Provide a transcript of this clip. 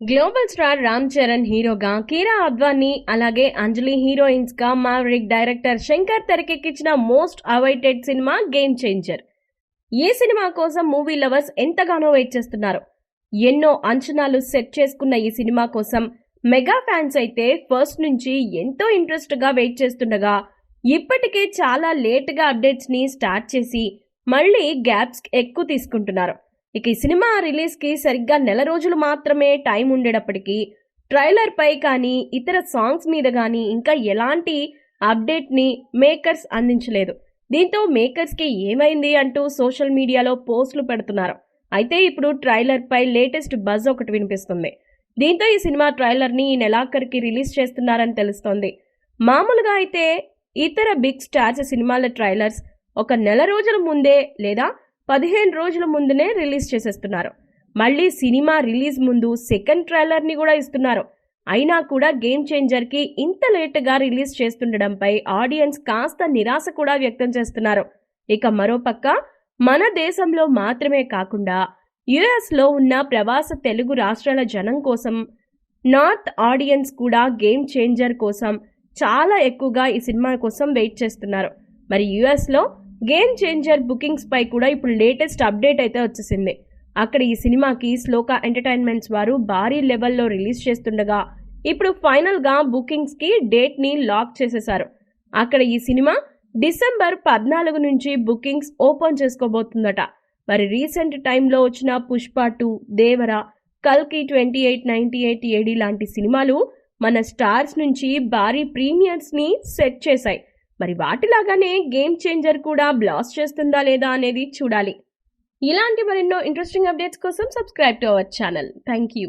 Global star Ram Charan హీరోగా కీరా అద్వానీ అలాగే అంజలి హీరోయిన్స్గా మావరిక్ డైరెక్టర్ శంకర్ తెరకెక్కించిన most awaited cinema game changer ఈ సినిమా కోసం మూవీ లవర్స్ ఎంతగానో వెయిట్ చేస్తున్నారు. ఎన్నో అంచనాలు సెట్ చేసుకున్న ఈ సినిమా కోసం మెగా ఫ్యాన్స్ అయితే ఫస్ట్ నుంచి ఎంతో ఇంట్రెస్ట్గా వెయిట్ చేస్తుండగా ఇప్పటికే చాలా లేట్గా అప్డేట్స్ని స్టార్ట్ చేసి మళ్ళీ గ్యాప్స్ ఎక్కువ తీసుకుంటున్నారు. ఇక ఈ సినిమా రిలీజ్కి సరిగ్గా నెల రోజులు మాత్రమే టైం ఉండేటప్పటికీ ట్రైలర్పై కానీ ఇతర సాంగ్స్ మీద కానీ ఇంకా ఎలాంటి అప్డేట్ని మేకర్స్ అందించలేదు. దీంతో మేకర్స్కి ఏమైంది అంటూ సోషల్ మీడియాలో పోస్టులు పెడుతున్నారు. అయితే ఇప్పుడు ట్రైలర్పై లేటెస్ట్ బజ్ ఒకటి వినిపిస్తుంది. దీంతో ఈ సినిమా ట్రైలర్ని ఈ నెలాఖరికి రిలీజ్ చేస్తున్నారని తెలుస్తోంది. మామూలుగా అయితే ఇతర బిగ్ స్టార్స్ సినిమాల ట్రైలర్స్ ఒక నెల రోజుల ముందే లేదా పదిహేను రోజుల ముందునే రిలీజ్ చేసేస్తున్నారు. మళ్ళీ సినిమా రిలీజ్ ముందు సెకండ్ ట్రైలర్ని కూడా ఇస్తున్నారు. అయినా కూడా గేమ్ చేంజర్కి ఇంత లేటుగా రిలీజ్ చేస్తుండడంపై ఆడియన్స్ కాస్త నిరాశ కూడా వ్యక్తం చేస్తున్నారు. ఇక మరోపక్క మన దేశంలో మాత్రమే కాకుండా యుఎస్లో ఉన్న ప్రవాస తెలుగు రాష్ట్రాల జనం కోసం నార్త్ ఆడియన్స్ కూడా గేమ్ చేంజర్ కోసం చాలా ఎక్కువగా ఈ సినిమా కోసం వెయిట్ చేస్తున్నారు. మరి యుఎస్లో గేమ్ చేంజర్ బుకింగ్స్ పై కూడా ఇప్పుడు లేటెస్ట్ అప్డేట్ అయితే వచ్చేసింది. అక్కడ ఈ సినిమాకి శ్లోక ఎంటర్టైన్మెంట్స్ వారు భారీ లెవెల్లో రిలీజ్ చేస్తుండగా ఇప్పుడు ఫైనల్గా బుకింగ్స్కి డేట్ని లాక్ చేసేశారు. అక్కడ ఈ సినిమా డిసెంబర్ పద్నాలుగు నుంచి బుకింగ్స్ ఓపెన్ చేసుకోబోతుందట. మరి రీసెంట్ టైంలో వచ్చిన పుష్ప టూ దేవర కల్కి twenty eight ninety eight AD లాంటి సినిమాలు మన స్టార్స్ నుంచి భారీ ప్రీమియర్స్ని సెట్ చేశాయి. మరి వాటిలాగానే గేమ్ చేంజర్ కూడా బ్లాస్ట్ చేస్తుందా లేదా అనేది చూడాలి. ఇలాంటి మరెన్నో ఇంట్రెస్టింగ్ అప్డేట్స్ కోసం subscribe to our channel. Thank you